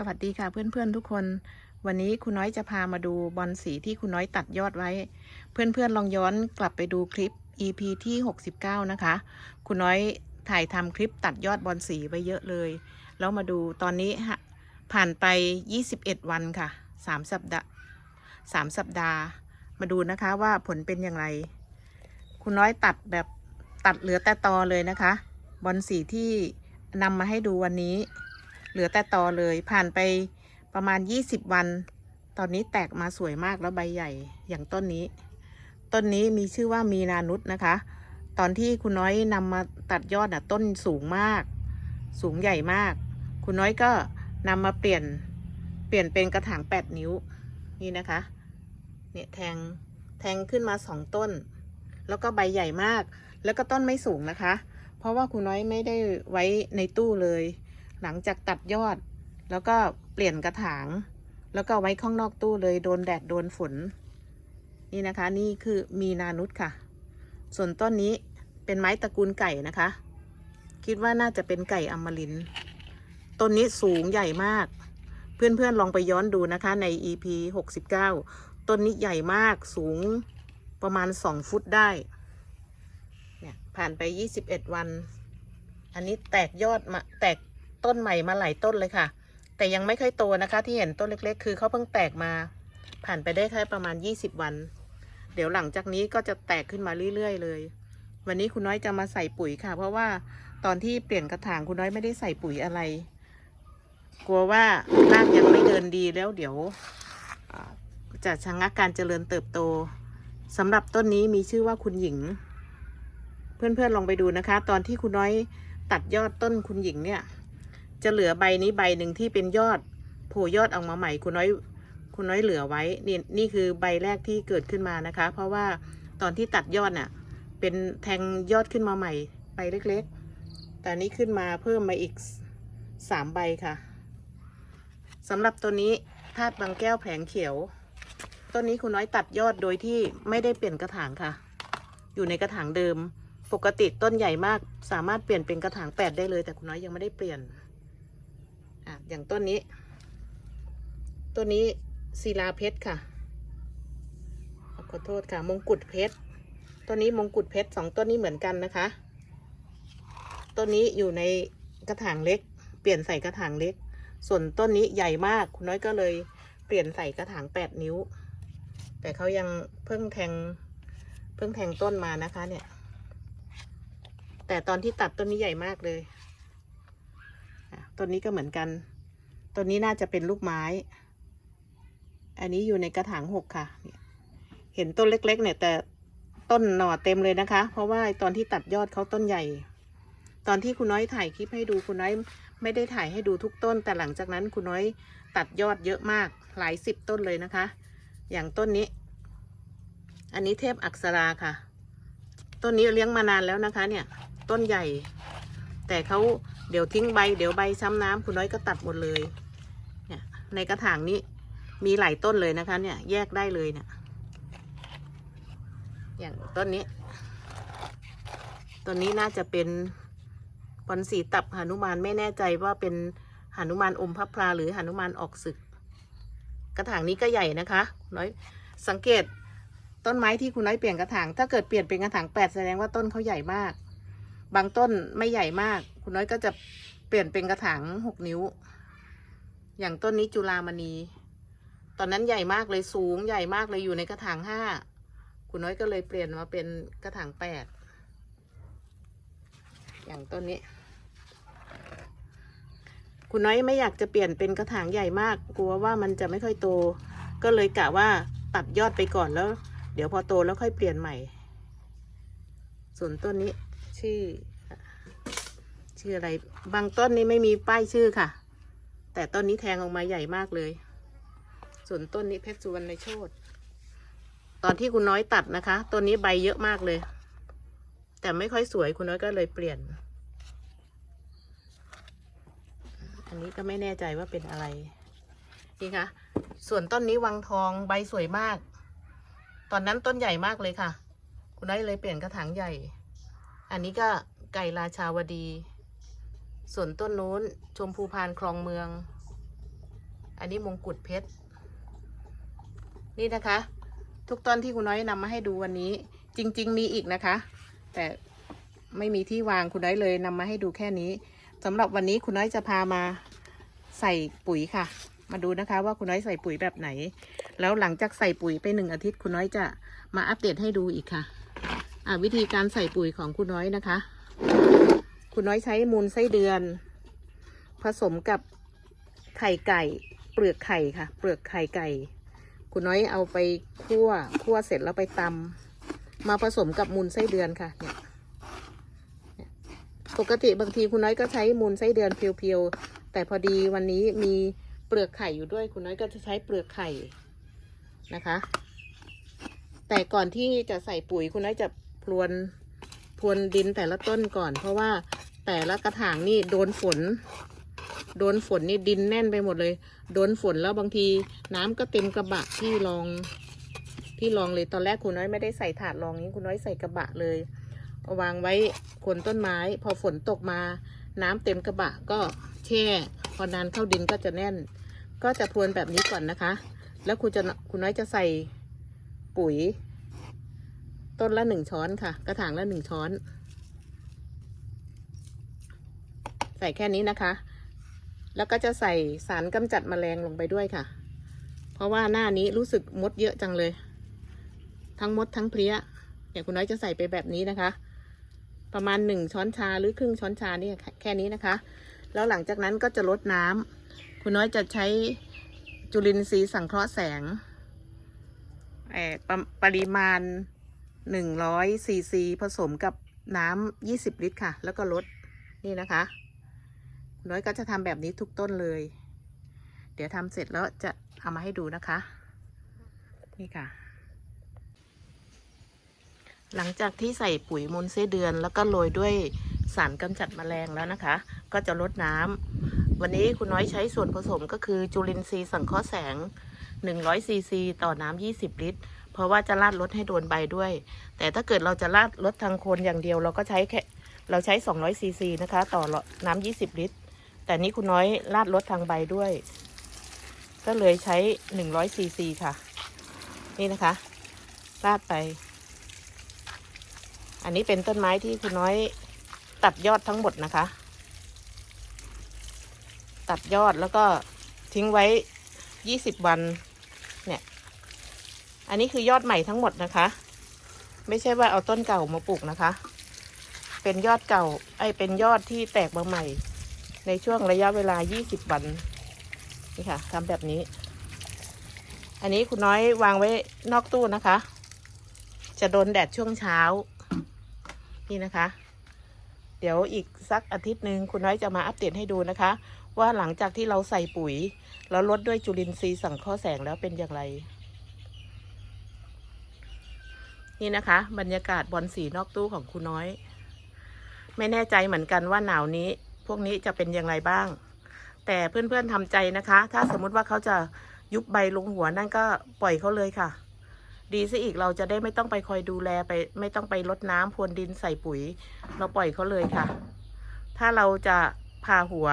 สวัสดีค่ะเพื่อนๆทุกคน วันนี้คุณน้อยจะพามาดูบอลสีที่คุณน้อยตัดยอดไว้ เพื่อนๆลองย้อนกลับไปดูคลิป EP ที่ 69 นะคะ คุณน้อยถ่ายทำคลิปตัดยอดบอลสีไว้เยอะเลย แล้วมาดูตอนนี้ผ่านไป 21 วันค่ะ 3 สัปดาห์3สัปดาห์ มาดูนะคะว่าผลเป็นอย่างไร คุณน้อยตัดแบบตัดเหลือแต่ตอเลยนะคะ บอลสีที่นำมาให้ดูวันนี้ เหลือแต่ตอเลยผ่านไปประมาณ 20 วัน ตอนนี้แตกมาสวยมากแล้วใบใหญ่อย่างต้นนี้ ต้นนี้มีชื่อว่ามีนานุษนะคะ ตอนที่คุณน้อยนำมาตัดยอดอะต้นสูงมาก สูงใหญ่มาก คุณน้อยก็นำมาเปลี่ยนเปลี่ยนเป็นกระถาง 8 นิ้วนี่นะคะเนี่ยแทงแทงขึ้นมาสองต้น แล้วก็ใบใหญ่มาก แล้วก็ต้นไม่สูงนะคะ เพราะว่าคุณน้อยไม่ได้ไว้ในตู้เลย หลังจากตัดยอด แล้วก็เปลี่ยนกระถาง แล้วก็ไว้ข้างนอกตู้เลยโดนแดดโดนฝน นี่นะคะ นี่คือมีนานุษค่ะ ส่วนต้นนี้เป็นไม้ตระกูลไก่นะคะ คิดว่าน่าจะเป็นไก่อมรินต้นนี้สูงใหญ่มาก เพื่อนๆลองไปย้อนดูนะคะใน EP 69 ต้นนี้ใหญ่มากสูงประมาณ 2 ฟุตได้ เนี่ยผ่านไป 21 วัน อันนี้แตกยอดมาแตก ต้นใหม่มาหลายต้นเลยค่ะ แต่ยังไม่ค่อยโตนะคะ ที่เห็นต้นเล็ก ๆ คือเขาเพิ่งแตกมา ผ่านไปได้แค่ประมาณ 20 วัน เดี๋ยวหลังจากนี้ก็จะแตกขึ้นมาเรื่อย ๆ เลย วันนี้คุณน้อยจะมาใส่ปุ๋ยค่ะ เพราะว่าตอนที่เปลี่ยนกระถางคุณน้อยไม่ได้ใส่ปุ๋ยอะไร กลัวว่ารากยังไม่เดินดีแล้วเดี๋ยวจะชะงักการเจริญเติบโตสำหรับต้นนี้มีชื่อว่าคุณหญิง เพื่อนๆลองไปดูนะคะ ตอนที่คุณน้อยตัดยอดต้นคุณหญิงเนี่ย จะเหลือใบนี้ใบหนึ่งที่เป็นยอดโผล่ยอดออกมาใหม่คุณน้อยคุณน้อยเหลือไว้นี่นี่คือใบแรกที่เกิดขึ้นมานะคะ เพราะว่าตอนที่ตัดยอดน่ะ เป็นแทงยอดขึ้นมาใหม่ใบเล็กๆ แต่นี้ขึ้นมาเพิ่มมาอีกสามใบค่ะสำหรับตัวนี้ธาตุบางแก้วแผงเขียว ต้นนี้คุณน้อยตัดยอดโดยที่ไม่ได้เปลี่ยนกระถางค่ะ อยู่ในกระถางเดิม ปกติต้นใหญ่มากสามารถเปลี่ยนเป็นกระถางแปดได้เลย แต่คุณน้อยยังไม่ได้เปลี่ยน อะอย่างต้นนี้ ต้นนี้ศิลาเพชรค่ะ ขอโทษค่ะ มงกุฎเพชร ต้นนี้มงกุฎเพชรสองต้นนี้เหมือนกันนะคะ ต้นนี้อยู่ในกระถางเล็ก เปลี่ยนใส่กระถางเล็ก ส่วนต้นนี้ใหญ่มาก คุณน้อยก็เลยเปลี่ยนใส่กระถางแปดนิ้ว แต่เขายังเพิ่งแทง เพิ่งแทงต้นมานะคะเนี่ย แต่ตอนที่ตัดต้นนี้ใหญ่มากเลย ต้นนี้ก็เหมือนกันต้นนี้น่าจะเป็นลูกไม้ อันนี้อยู่ในกระถางหกค่ะเนี่ยเห็นต้นเล็ก ๆ เนี่ย แต่ต้นหน่อเต็มเลยนะคะ เพราะว่าตอนที่ตัดยอดเขาต้นใหญ่ ตอนที่คุณน้อยถ่ายคลิปให้ดูคุณน้อยไม่ได้ถ่ายให้ดูทุกต้น แต่หลังจากนั้นคุณน้อยตัดยอดเยอะมาก หลายสิบต้นเลยนะคะ อย่างต้นนี้ อันนี้เทพอักษราค่ะ ต้นนี้เลี้ยงมานานแล้วนะคะ เนี่ย ต้นใหญ่ แต่เขา เดี๋ยวทิ้งใบ เดี๋ยวใบช้ำน้ำคุณน้อยก็ตัดหมดเลยเนี่ยในกระถางนี้มีหลายต้นเลยนะคะ เนี่ยแยกได้เลยเนี่ยอย่างต้นนี้ต้นนี้น่าจะเป็นบอนสีตับหนุมานไม่แน่ใจว่าเป็นหนุมานอมพระพลาหรือหนุมานออกศึก กระถางนี้ก็ใหญ่นะคะ น้อยสังเกตต้นไม้ที่คุณน้อยเปลี่ยนกระถาง ถ้าเกิดเปลี่ยนเป็นกระถางแปดแสดงว่าต้นเขาใหญ่มาก บางต้นไม่ใหญ่มาก คุณน้อยก็จะเปลี่ยนเป็นกระถางหกนิ้ว อย่างต้นนี้จุลามณี ตอนนั้นใหญ่มากเลยสูงใหญ่มากเลยอยู่ในกระถางห้าคุณน้อยก็เลยเปลี่ยนมาเป็นกระถางแปดอย่างต้นนี้ คุณน้อยไม่อยากจะเปลี่ยนเป็นกระถางใหญ่มาก กลัวว่ามันจะไม่ค่อยโต ก็เลยกะว่าตัดยอดไปก่อนแล้ว เดี๋ยวพอโตแล้วค่อยเปลี่ยนใหม่ ส่วนต้นนี้ ชื่อ ชื่ออะไร บางต้นนี้ไม่มีป้ายชื่อค่ะ แต่ต้นนี้แทงออกมาใหญ่มากเลย ส่วนต้นนี้เพชรสุวรรณโชตตอนที่คุณน้อยตัดนะคะต้นนี้ใบเยอะมากเลย แต่ไม่ค่อยสวยคุณน้อยก็เลยเปลี่ยน อันนี้ก็ไม่แน่ใจว่าเป็นอะไรนี่คะส่วนต้นนี้วังทองใบสวยมาก ตอนนั้นต้นใหญ่มากเลยค่ะ คุณน้อยเลยเปลี่ยนกระถางใหญ่ อันนี้ก็ไก่ราชาวดี ส่วนต้นนู้นชมพูพานคลองเมือง อันนี้มงกุฎเพชร นี่นะคะ ทุกต้นที่คุณน้อยนำมาให้ดูวันนี้ จริง ๆ มีอีกนะคะ แต่ไม่มีที่วางคุณน้อยเลยนำมาให้ดูแค่นี้สำหรับวันนี้คุณน้อยจะพามาใส่ปุ๋ยค่ะ มาดูนะคะว่าคุณน้อยใส่ปุ๋ยแบบไหน แล้วหลังจากใส่ปุ๋ยไปหนึ่งอาทิตย์คุณน้อยจะมาอัปเดตให้ดูอีกค่ะ วิธีการใส่ปุ๋ยของคุณน้อยนะคะ คุณน้อยใช้มูลไส้เดือน ผสมกับไข่ไก่ เปลือกไข่ค่ะ เปลือกไข่ไก่ คุณน้อยเอาไปคั่วคั่วเสร็จแล้วไปตำมาผสมกับมูลไส้เดือนค่ะเนี่ยเนี่ยปกติบางทีคุณน้อยก็ใช้มูลไส้เดือนเพียวๆ แต่พอดีวันนี้มีเปลือกไข่อยู่ด้วย คุณน้อยก็จะใช้เปลือกไข่นะคะ แต่ก่อนที่จะใส่ปุ๋ยคุณน้อยจะ พรวนพรวนดินแต่ละต้นก่อน เพราะว่าแต่ละกระถางนี่โดนฝน โดนฝนนี่ดินแน่นไปหมดเลย โดนฝนแล้วบางทีน้ำก็เต็มกระบะที่รองที่รองเลยตอนแรกคุณน้อยไม่ได้ใส่ถาดรองนี้คุณน้อยใส่กระบะเลยเาวางไว้โคนต้นไม้ พอฝนตกมา น้ำเต็มกระบะก็แช่พอนานเข้าดินก็จะแน่น ก็จะพรวนแบบนี้ก่อนนะคะ แล้วคุณจะคุณน้อยจะใส่ปุ๋ย ต้นละหนึ่งช้อนค่ะ กระถางละหนึ่งช้อน ใส่แค่นี้นะคะ แล้วก็จะใส่สารกำจัดแมลงลงไปด้วยค่ะ เพราะว่าหน้านี้รู้สึกมดเยอะจังเลย ทั้งมดทั้งเพลี้ยเนี่ยคุณน้อยจะใส่ไปแบบนี้นะคะ ประมาณหนึ่งช้อนชาหรือครึ่งช้อนชาเนี่ยแค่นี้นะคะ แล้วหลังจากนั้นก็จะลดน้ำคุณน้อยจะใช้จุลินทรีย์สังเคราะห์แสงเอ่อปรปริมาณ หนึ่งร้อยซีซีผสมกับน้ำยี่สิบลิตรค่ะ แล้วก็ลดนี่นะคะน้อยก็จะทำแบบนี้ทุกต้นเลย เดี๋ยวทำเสร็จแล้วจะเอามาให้ดูนะคะ นี่ค่ะ หลังจากที่ใส่ปุ๋ยมูลไส้เดือน แล้วก็โรยด้วยสารกำจัดแมลงแล้วนะคะ ก็จะลดน้ำวันนี้คุณน้อยใช้ส่วนผสมก็คือจุลินทรีย์สังเคราะห์แสง 100ซีซีต่อน้ำ20 ลิตร เพราะว่าจะราดลดให้โดนใบด้วย แต่ถ้าเกิดเราจะราดลดทางโคนอย่างเดียว เราก็ใช้แค่เราใช้ 200ซีซีนะคะ ต่อน้ำ20 ลิตร แต่นี้คุณน้อยราดลดทางใบด้วย ก็เลยใช้ 100ซีซีค่ะ นี่นะคะราดไป อันนี้เป็นต้นไม้ที่คุณน้อยตัดยอดทั้งหมดนะคะ ตัดยอดแล้วก็ทิ้งไว้ยี่สิบวัน เนี่ย อันนี้คือยอดใหม่ทั้งหมดนะคะ ไม่ใช่ว่าเอาต้นเก่ามาปลูกนะคะ เป็นยอดเก่า ไอ้เป็นยอดที่แตกมาใหม่ ในช่วงระยะเวลายี่สิบวัน นี่ค่ะทำแบบนี้ อันนี้คุณน้อยวางไว้นอกตู้นะคะ จะโดนแดดช่วงเช้า นี่นะคะ เดี๋ยวอีกสักอาทิตย์หนึ่งคุณน้อยจะมาอัปเดตให้ดูนะคะ ว่าหลังจากที่เราใส่ปุ๋ย แล้วลดด้วยจุลินทรีย์สังเคราะห์แสงแล้วเป็นอย่างไร นี่นะคะ บรรยากาศบอลสีนอกตู้ของคุณน้อย ไม่แน่ใจเหมือนกันว่าหนาวนี้ พวกนี้จะเป็นอย่างไรบ้าง แต่เพื่อนๆทำใจนะคะ ถ้าสมมุติว่าเขาจะยุบใบลงหัวนั่นก็ปล่อยเขาเลยค่ะ ดีซะอีกเราจะได้ไม่ต้องไปคอยดูแลไป ไม่ต้องไปรดน้ำพรวนดินใส่ปุ๋ย เราปล่อยเขาเลยค่ะ ถ้าเราจะผ่าหัว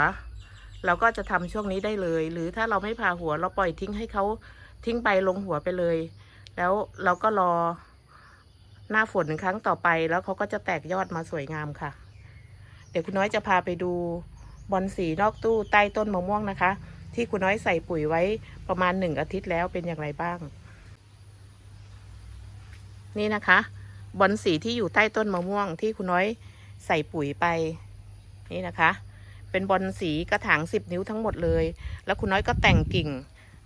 เราก็จะทำช่วงนี้ได้เลย หรือถ้าเราไม่ผ่าหัวเราปล่อยทิ้งให้เขาทิ้งใบลงหัวไปเลย แล้วเราก็รอ หน้าฝนครั้งต่อไปแล้วเขาก็จะแตกยอดมาสวยงามค่ะ เดี๋ยวคุณน้อยจะพาไปดูบอลสีนอกตู้ใต้ต้นมะม่วงนะคะ ที่คุณน้อยใส่ปุ๋ยไว้ประมาณหนึ่งอาทิตย์แล้วเป็นอย่างไรบ้าง นี่นะคะ บอลสีที่อยู่ใต้ต้นมะม่วงที่คุณน้อยใส่ปุ๋ยไป นี่นะคะ เป็นบอลสีกระถางสิบนิ้วทั้งหมดเลย แล้วคุณน้อยก็แต่งกิ่ง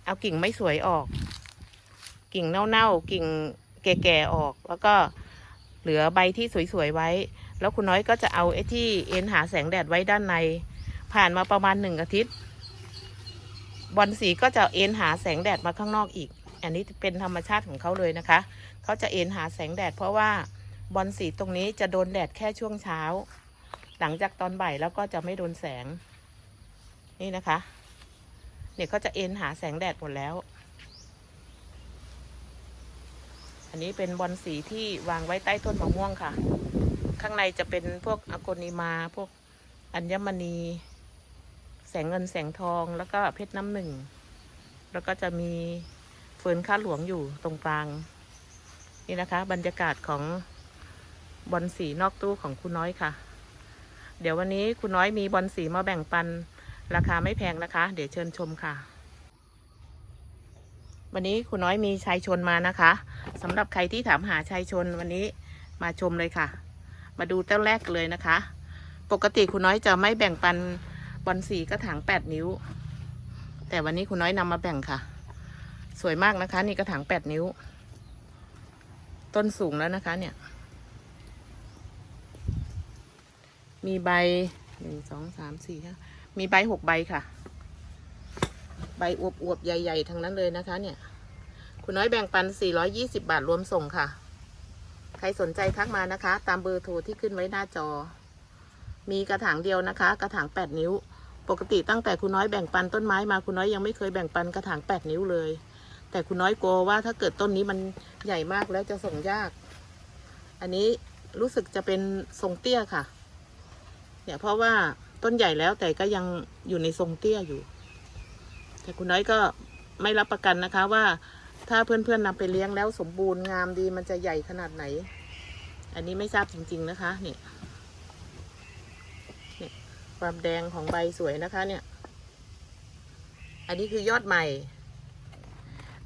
เอากิ่งไม่สวยออก กิ่งเน่าๆกิ่ง แก่ๆออก แล้วก็เหลือใบที่สวยๆไว้ แล้วคุณน้อยก็จะเอาไอ้ที่เอ็นหาแสงแดดไว้ด้านใน ผ่านมาประมาณหนึ่งอาทิตย์บอลสีก็จะเอ็นหาแสงแดดมาข้างนอกอีก อันนี้เป็นธรรมชาติของเขาเลยนะคะ เขาจะเอ็นหาแสงแดด เพราะว่าบอลสีตรงนี้จะโดนแดดแค่ช่วงเช้า หลังจากตอนบ่ายแล้วก็จะไม่โดนแสง นี่นะคะ เนี่ยเขาจะเอ็นหาแสงแดดหมดแล้ว อันนี้เป็นบอลสีที่วางไว้ใต้ต้นมะม่วงค่ะ ข้างในจะเป็นพวกอโกนิมา พวกอัญมณี แสงเงินแสงทองแล้วก็เพชรน้ำหนึ่ง แล้วก็จะมีเฟิร์นข้าหลวงอยู่ตรงกลาง นี่นะคะ บรรยากาศของบอลสีนอกตู้ของคุณน้อยค่ะ เดี๋ยววันนี้คุณน้อยมีบอลสีมาแบ่งปัน ราคาไม่แพงนะคะ เดี๋ยวเชิญชมค่ะ วันนี้คุณน้อยมีชายชนมานะคะสำหรับใครที่ถามหาชายชนวันนี้มาชมเลยค่ะ มาดูต้นแรกเลยนะคะ ปกติคุณน้อยจะไม่แบ่งปันบอลสีกระถางแปดนิ้ว แต่วันนี้คุณน้อยนำมาแบ่งค่ะ สวยมากนะคะ นี่กระถางแปดนิ้ว ต้นสูงแล้วนะคะเนี่ย มีใบหนึ่งสองสามสี่ห้ามีใบหกใบค่ะ ใบอวบๆ ใหญ่ ๆ ทั้งนั้นเลยนะคะ เนี่ย คุณน้อยแบ่งปัน 420 บาทรวมส่งค่ะ ใครสนใจทักมานะคะ ตามเบอร์โทรที่ขึ้นไว้หน้าจอ มีกระถางเดียวนะคะ กระถาง 8 นิ้ว ปกติตั้งแต่คุณน้อยแบ่งปันต้นไม้มาคุณน้อยยังไม่เคยแบ่งปันกระถาง 8 นิ้วเลย แต่คุณน้อยกลัวว่าถ้าเกิดต้นนี้มันใหญ่มากแล้วจะส่งยาก อันนี้รู้สึกจะเป็นทรงเตี้ยค่ะ เนี่ยเพราะว่าต้นใหญ่แล้วแต่ก็ยังอยู่ในทรงเตี้ยอยู่ แต่คุณน้อยก็ไม่รับประกันนะคะว่าถ้าเพื่อนๆนำไปเลี้ยงแล้วสมบูรณ์งามดีมันจะใหญ่ขนาดไหน อันนี้ไม่ทราบจริง ๆนะคะเนี่ยเนี่ยความแดงของใบสวยนะคะเนี่ย อันนี้คือยอดใหม่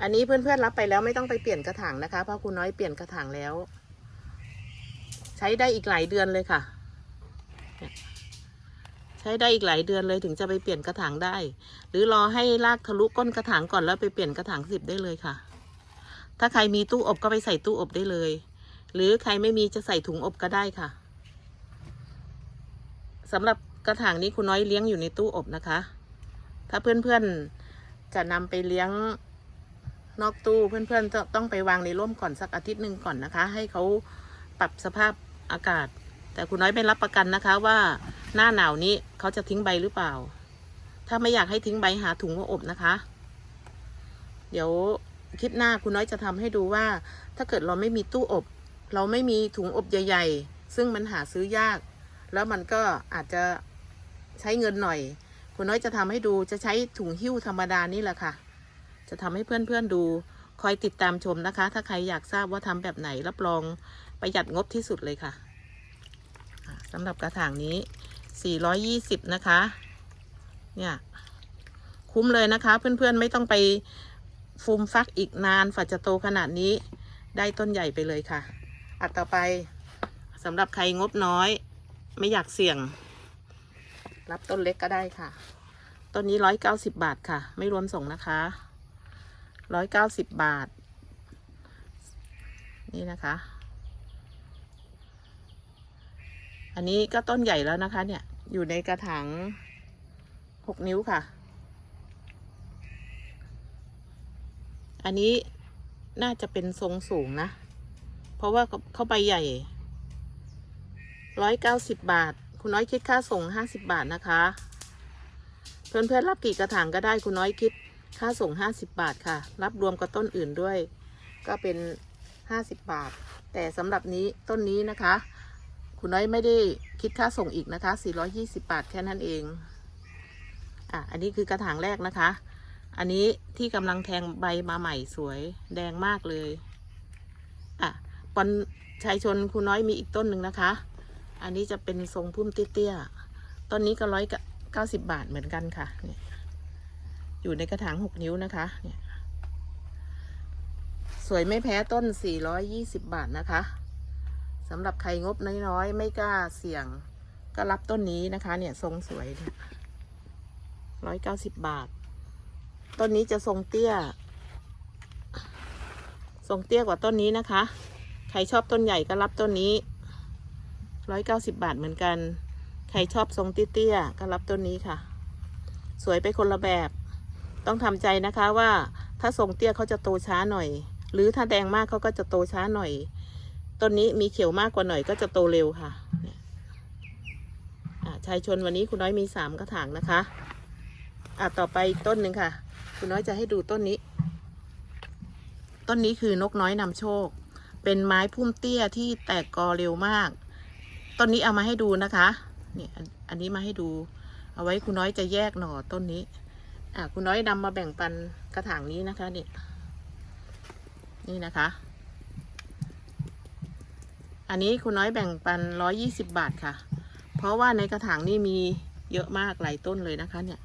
อันนี้เพื่อนๆรับไปแล้วไม่ต้องไปเปลี่ยนกระถางนะคะ เพราะคุณน้อยเปลี่ยนกระถางแล้ว ใช้ได้อีกหลายเดือนเลยค่ะ ช้ได้อีกหลายเดือนเลยถึงจะไปเปลี่ยนกระถางได้ หรือรอให้รากทะลุก้นกระถางก่อนแล้วไปเปลี่ยนกระถางสิบได้เลยค่ะ ถ้าใครมีตู้อบก็ไปใส่ตู้อบได้เลย หรือใครไม่มีจะใส่ถุงอบก็ได้ค่ะสำหรับกระถางนี้คุณน้อยเลี้ยงอยู่ในตู้อบนะคะ ถ้าเพื่อนๆจะนำไปเลี้ยงนอกตู้เพื่อนๆจะต้องไปวางในร่มก่อนสักอาทิตย์หนึ่งก่อนนะคะ ให้เขาปรับสภาพอากาศ แต่คุณน้อยไม่รับประกันนะคะว่าหน้าหนาวนี้เขาจะทิ้งใบหรือเปล่า ถ้าไม่อยากให้ทิ้งใบหาถุงมาอบนะคะ เดี๋ยวคลิปหน้าคุณน้อยจะทำให้ดูว่า ถ้าเกิดเราไม่มีตู้อบ เราไม่มีถุงอบใหญ่ๆ ซึ่งมันหาซื้อยาก แล้วมันก็อาจจะใช้เงินหน่อย คุณน้อยจะทำให้ดูจะใช้ถุงหิ้วธรรมดานี่แหละค่ะ จะทำให้เพื่อนๆดูคอยติดตามชมนะคะ ถ้าใครอยากทราบว่าทำแบบไหนรับรองประหยัดงบที่สุดเลยค่ะอ่า สำหรับกระถางนี้ 420 นะคะ เนี่ย คุ้มเลยนะคะ เพื่อนๆไม่ต้องไปฟูมฟักอีกนานฝัจะโตขนาดนี้ ได้ต้นใหญ่ไปเลยค่ะ อัดต่อไปสำหรับใครงบน้อย ไม่อยากเสี่ยง รับต้นเล็กก็ได้ค่ะ ต้นนี้ร้อยเก้าสิบบาทค่ะ ไม่รวมส่งนะคะร้อยเก้าสิบบาท นี่นะคะ อันนี้ก็ต้นใหญ่แล้วนะคะ เนี่ย อยู่ในกระถางหกนิ้วค่ะ อันนี้น่าจะเป็นทรงสูงนะ เพราะว่าเขาเขาใบใหญ่ร้อยเก้าสิบบาท คุณน้อยคิดค่าส่งห้าสิบบาทนะคะ เพื่อนเพื่อนๆรับกี่กระถางก็ได้คุณน้อยคิดค่าส่งห้าสิบบาทค่ะ รับรวมกับต้นอื่นด้วย ก็เป็นห้าสิบบาท แต่สำหรับนี้ต้นนี้นะคะ คุณน้อยไม่ได้คิดค่าส่งอีกนะคะ 420 บาทแค่นั้นเอง อะ อันนี้คือกระถางแรกนะคะ อันนี้ที่กำลังแทงใบมาใหม่สวยแดงมากเลย อะปอนชายชนคุณน้อยมีอีกต้นหนึ่งนะคะ อันนี้จะเป็นทรงพุ่มเตี้ยๆ ต้นนี้ก็ร้อยเก้าสิบบาทเหมือนกันค่ะ เนี่ย อยู่ในกระถางหกนิ้วนะคะ เนี่ย สวยไม่แพ้ต้นสี่ร้อยยี่สิบบาทนะคะ สำหรับใครงบน้อยๆ ไม่กล้าเสี่ยง ก็รับต้นนี้นะคะ เนี่ยทรงสวยร้อยเก้าสิบบาท ต้นนี้จะทรงเตี้ย ทรงเตี้ยกว่าต้นนี้นะคะ ใครชอบต้นใหญ่ก็รับต้นนี้ร้อยเก้าสิบบาทเหมือนกัน ใครชอบทรงเตี้ยๆก็รับต้นนี้ค่ะ สวยไปคนละแบบ ต้องทำใจนะคะว่าถ้าทรงเตี้ยเขาจะโตช้าหน่อย หรือถ้าแดงมากเขาก็จะโตช้าหน่อย ต้นนี้มีเขียวมากกว่าหน่อยก็จะโตเร็วค่ะชายชนวันนี้คุณน้อยมีสามกระถางนะคะอ่าต่อไปต้นหนึ่งค่ะ คุณน้อยจะให้ดูต้นนี้ ต้นนี้คือนกน้อยนำโชค เป็นไม้พุ่มเตี้ยที่แตกกอเร็วมาก ต้นนี้เอามาให้ดูนะคะเนี่ยอันนี้มาให้ดู เอาไว้คุณน้อยจะแยกหน่อต้นนี้ อะคุณน้อยนำมาแบ่งปันกระถางนี้นะคะนี่นี่นะคะ อันนี้คุณน้อยแบ่งปันร้อยี่สิบบาทค่ะ เพราะว่าในกระถางนี่มีเยอะมากหลายต้นเลยนะคะ เนี่ย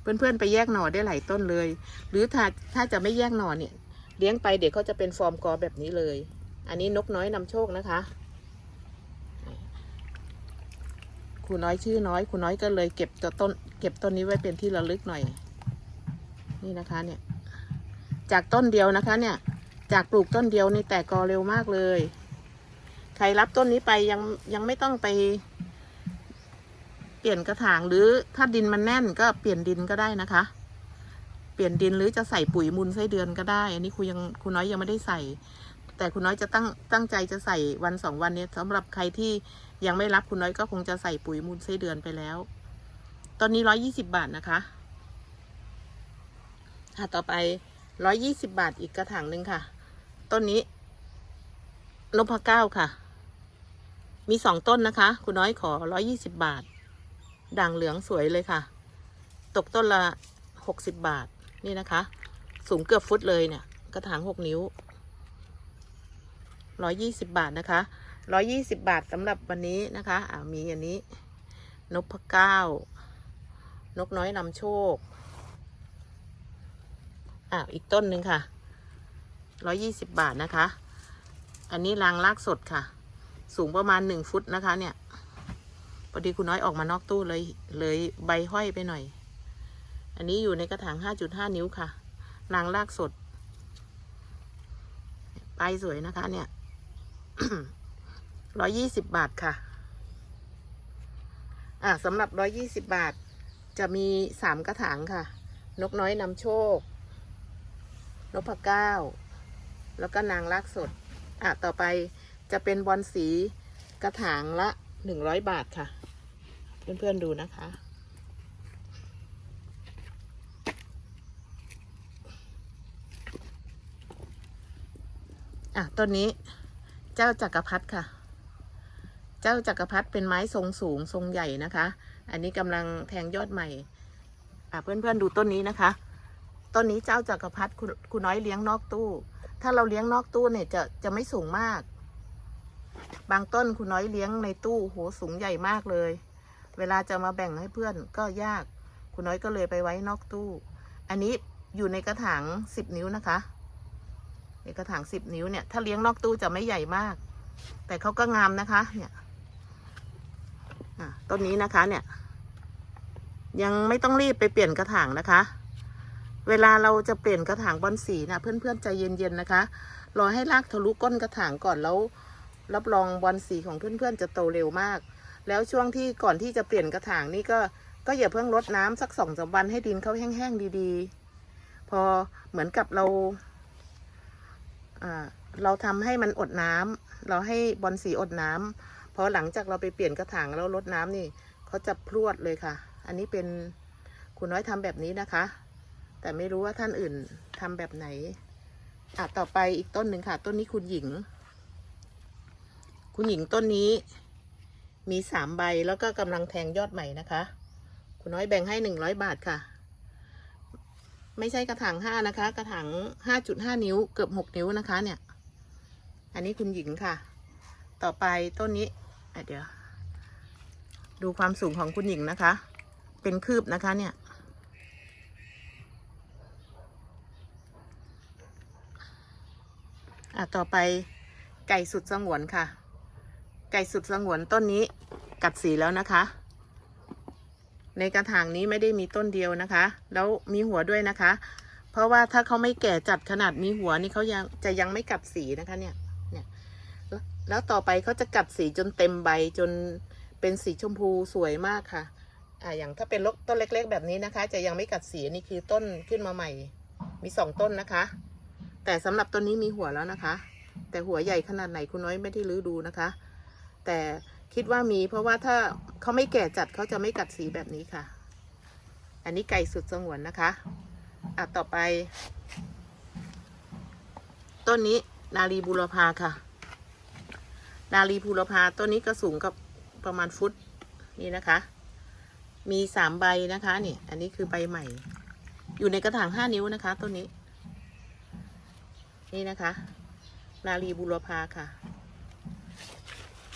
เพื่อนๆไปแยกหน่อได้หลายต้นเลย หรือถ้าถ้าจะไม่แยกหน่อเนี่ย เลี้ยงไปเดี๋ยวเขาจะเป็นฟอร์มกอแบบนี้เลย อันนี้นกน้อยนำโชคนะคะครูน้อยชื่อน้อยครูน้อยก็เลยเก็บตัวต้น เก็บต้นนี้ไว้เป็นที่ระลึกหน่อย นี่นะคะเนี่ย จากต้นเดียวนะคะเนี่ย จากปลูกต้นเดียวนี่แตกกอเร็วมากเลย ใครรับต้นนี้ไปยังยังไม่ต้องไป เปลี่ยนกระถางหรือถ้าดินมันแน่นก็เปลี่ยนดินก็ได้นะคะ เปลี่ยนดินหรือจะใส่ปุ๋ยมูลไส้เดือนก็ได้ อันนี้ครูยังครูน้อยยังไม่ได้ใส่ แต่คุณน้อยจะตั้งตั้งใจจะใส่วันสองวันนี้สำหรับใครที่ยังไม่รับคุณน้อยก็คงจะใส่ปุ๋ยมูลไส้เดือนไปแล้ว ตอนนี้ร้อยี่สิบาทนะคะค่ะต่อไปร้อยี่สิบาทอีกกระถางหนึ่งค่ะ ต้นนี้นพเก้าค่ะ มีสองต้นนะคะ คุณน้อยขอร้อยี่สิบบาท ด่างเหลืองสวยเลยค่ะ ตกต้นละหกสิบบาทนี่นะคะ สูงเกือบฟุตเลยเนี่ย กระถางหกนิ้วร้อยี่สิบบาทนะคะร้อยี่สิบบาทสำหรับวันนี้นะคะอ่ามีอันนี้ นพเก้านกน้อยนำโชคอ่าอีกต้นหนึ่งค่ะร้อยี่สิบบาทนะคะ อันนี้รางลากสดค่ะ สูงประมาณหนึ่งฟุตนะคะ เนี่ยพอดีคุณน้อยออกมานอกตู้เลยเลยใบห้อยไปหน่อย อันนี้อยู่ในกระถางห้าจุดห้านิ้วค่ะ นางลากสดไปสวยนะคะ เนี่ยร้อยี่สิบบาทค่ะ อ่าสำหรับร้อยี่สิบบาท จะมีสามกระถางค่ะ นกน้อยนำโชค นกพเก้า แล้วก็นางลากสด อะ ต่อไป จะเป็นบอลสีกระถางละหนึ่งร้อยบาทค่ะ เพื่อนๆดูนะคะ อะต้นนี้เจ้าจักรพรรดิค่ะ เจ้าจักรพรรดิเป็นไม้ทรงสูงทรงใหญ่นะคะ อันนี้กำลังแทงยอดใหม่ อะเพื่อนๆดูต้นนี้นะคะต้นนี้เจ้าจักรพรรดิคุณคุณน้อยเลี้ยงนอกตู้ ถ้าเราเลี้ยงนอกตู้เนี่ยจะจะไม่สูงมาก บางต้นคุณน้อยเลี้ยงในตู้โหสูงใหญ่มากเลย เวลาจะมาแบ่งให้เพื่อนก็ยาก คุณน้อยก็เลยไปไว้นอกตู้ อันนี้อยู่ในกระถางสิบนิ้วนะคะ ในกระถางสิบนิ้วเนี่ย ถ้าเลี้ยงนอกตู้จะไม่ใหญ่มาก แต่เขาก็งามนะคะ เนี่ยต้นนี้นะคะเนี่ย ยังไม่ต้องรีบไปเปลี่ยนกระถางนะคะ เวลาเราจะเปลี่ยนกระถางบอลสีนะเพื่อนๆใจเย็นๆนะคะ รอให้รากทะลุก้นกระถางก่อนแล้ว รับรองบอลสีของเพื่อนๆจะโตเร็วมาก แล้วช่วงที่ก่อนที่จะเปลี่ยนกระถางนี่ก็ก็อย่าเพิ่งรดน้ำสักสองสามวันให้ดินเขาแห้งๆดีๆ พอเหมือนกับเราอ่าเราทำให้มันอดน้ำเราให้บอลสีอดน้ำพอหลังจากเราไปเปลี่ยนกระถางแล้วรดน้ำนี่เขาจะพรวดเลยค่ะ อันนี้เป็นคุณน้อยทำแบบนี้นะคะ แต่ไม่รู้ว่าท่านอื่นทำแบบไหนอะต่อไปอีกต้นหนึ่งค่ะ ต้นนี้คุณหญิง คุณหญิงต้นนี้ มีสามใบแล้วก็กำลังแทงยอดใหม่นะคะ คุณน้อยแบ่งให้หนึ่งร้อยบาทค่ะ ไม่ใช่กระถางห้านะคะ กระถางห้าจุดห้านิ้วเกือบหกนิ้วนะคะเนี่ย อันนี้คุณหญิงค่ะ ต่อไปต้นนี้เดี๋ยว ดูความสูงของคุณหญิงนะคะ เป็นคืบนะคะเนี่ยอะต่อไปไก่สุดสงวนค่ะ ไก่สุดสงวนต้นนี้กัดสีแล้วนะคะ ในกระถางนี้ไม่ได้มีต้นเดียวนะคะ แล้วมีหัวด้วยนะคะ เพราะว่าถ้าเขาไม่แก่จัดขนาดมีหัวนี่เขายังจะยังไม่กัดสีนะคะเนี่ยเนี่ยแล้วต่อไปเขาจะกัดสีจนเต็มใบจนเป็นสีชมพูสวยมากค่ะอ่าอย่างถ้าเป็นลกต้นเล็ก ๆ แบบนี้นะคะ จะยังไม่กัดสีนี่คือต้นขึ้นมาใหม่ มีสองต้นนะคะ แต่สำหรับต้นนี้มีหัวแล้วนะคะ แต่หัวใหญ่ขนาดไหนคุณน้อยไม่ได้รื้อดูนะคะ แต่คิดว่ามีเพราะว่าถ้าเขาไม่แก่จัดเขาจะไม่กัดสีแบบนี้ค่ะ อันนี้ไก่สุดสงวนนะคะ อะ ต่อไป ต้นนี้นาลีบูรพาค่ะ นาลีบูรพาต้นนี้ก็สูงกับประมาณฟุตนี่นะคะ มีสามใบนะคะนี่ อันนี้คือใบใหม่ อยู่ในกระถางห้านิ้วนะคะต้นนี้ นี่นะคะ นาลีบุรพาค่ะ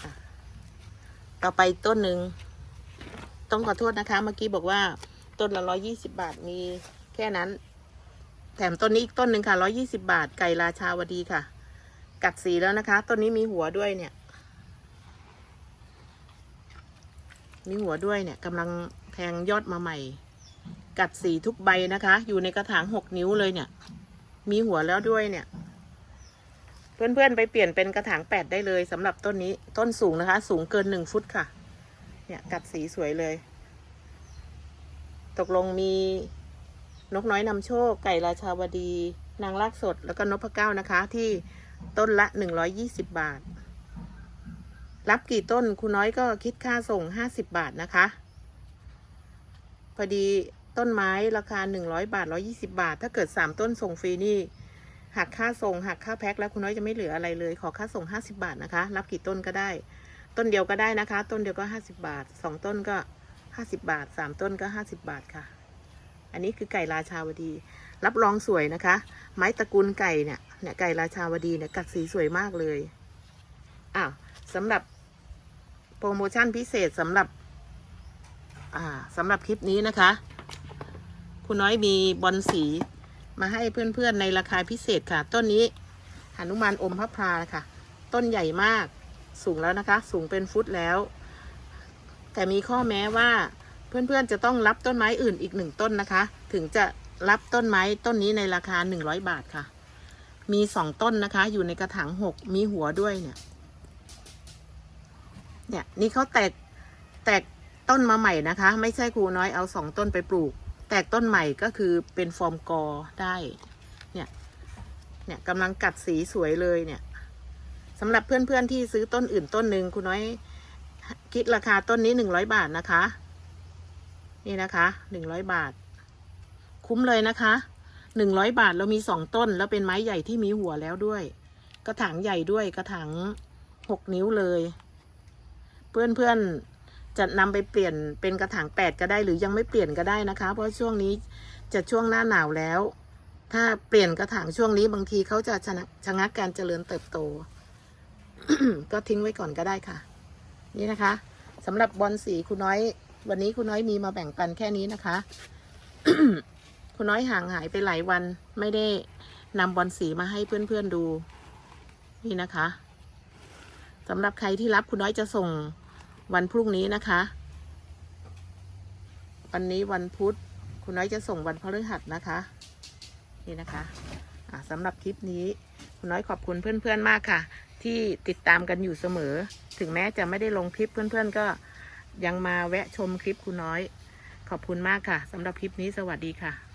อะ ต่อไปต้นหนึ่ง ต้องขอโทษนะคะ เมื่อกี้บอกว่าต้นละร้อยี่สิบาทมีแค่นั้น แถมต้นนี้อีกต้นหนึ่งค่ะร้อยี่สิบาท ไก่ราชาวดีค่ะ กัดสีแล้วนะคะ ต้นนี้มีหัวด้วยเนี่ย มีหัวด้วยเนี่ยกำลังแทงยอดมาใหม่ กัดสีทุกใบนะคะ อยู่ในกระถางหกนิ้วเลยเนี่ย มีหัวแล้วด้วยเนี่ย เพื่อนๆไปเปลี่ยนเป็นกระถางแปดได้เลยสำหรับต้นนี้ต้นสูงนะคะ สูงเกินหนึ่งฟุตค่ะ เนี่ยกัดสีสวยเลย ตกลงมีนกน้อยนำโชค ไก่ราชาวดี นางลากสดแล้วก็นพเก้านะคะ ที่ต้นละหนึ่งร้อยี่สิบบาท รับกี่ต้นครูน้อยก็คิดค่าส่งห้าสิบบาทนะคะ พอดีต้นไม้ราคาหนึ่งร้อยบาทร้อยี่สิบาท ถ้าเกิดสามต้นส่งฟรีนี่ หักค่าส่งหักค่าแพ็คแล้วคุณน้อยจะไม่เหลืออะไรเลย ขอค่าส่งห้าสิบาทนะคะ รับกี่ต้นก็ได้ ต้นเดียวก็ได้นะคะ ต้นเดียวก็ห้าสิบาทสองต้นก็ห้าสิบาทสามต้นก็ห้าสิบาทค่ะ อันนี้คือไก่ราชาวดี รับรองสวยนะคะ ไม้ตระกูลไก่เนี่ยเนี่ยไก่ราชาวดีเนี่ยกัดสีสวยมากเลยอ้าวสำหรับโปรโมชั่นพิเศษสำหรับอ่าสำหรับคลิปนี้นะคะ คุณน้อยมีบอลสี มาให้เพื่อนๆในราคาพิเศษค่ะ ต้นนี้หนุมานอมพระพราค่ะ ต้นใหญ่มากสูงแล้วนะคะ สูงเป็นฟุตแล้ว แต่มีข้อแม้ว่าเพื่อนๆจะต้องรับต้นไม้อื่นอีกหนึ่งต้นนะคะ ถึงจะรับต้นไม้ต้นนี้ในราคาหนึ่งร้อยบาทค่ะ มีสองต้นนะคะ อยู่ในกระถางหกมีหัวด้วยเนี่ย เนี่ยนี่เขาแตกแตกต้นมาใหม่นะคะ ไม่ใช่ครูน้อยเอาสองต้นไปปลูก แตกต้นใหม่ก็คือเป็นฟอร์มกอได้ เนี่ย เนี่ยกำลังกัดสีสวยเลยเนี่ยสำหรับเพื่อนๆที่ซื้อต้นอื่นต้นหนึ่งครูน้อยคิดราคาต้นนี้หนึ่งร้อยบาทนะคะ นี่นะคะหนึ่งร้อยบาท คุ้มเลยนะคะหนึ่งร้อยบาทเรามีสองต้น แล้วเป็นไม้ใหญ่ที่มีหัวแล้วด้วย กระถางใหญ่ด้วยกระถางหกนิ้วเลย เพื่อนๆ จะนำไปเปลี่ยนเป็นกระถางแปดก็ได้หรือยังไม่เปลี่ยนก็ได้นะคะ เพราะช่วงนี้จะช่วงหน้าหนาวแล้ว ถ้าเปลี่ยนกระถางช่วงนี้บางทีเขาจะชะชะงักการเจริญเติบโต ก็ทิ้งไว้ก่อนก็ได้ค่ะ นี่นะคะสำหรับบอลสีคุณน้อย วันนี้คุณน้อยมีมาแบ่งปันแค่นี้นะคะคุณน้อยห่างหายไปหลายวันไม่ได้นำบอลสีมาให้เพื่อนๆดู นี่นะคะสำหรับใครที่รับคุณน้อยจะส่ง วันพรุ่งนี้นะคะ วันนี้วันพุธ คุณน้อยจะส่งวันพฤหัสนะคะ นี่นะคะสำหรับคลิปนี้ คุณน้อยขอบคุณเพื่อนๆมากค่ะ ที่ติดตามกันอยู่เสมอ ถึงแม้จะไม่ได้ลงคลิปเพื่อนๆก็ยังมาแวะชมคลิปคุณน้อย ขอบคุณมากค่ะสำหรับคลิปนี้สวัสดีค่ะ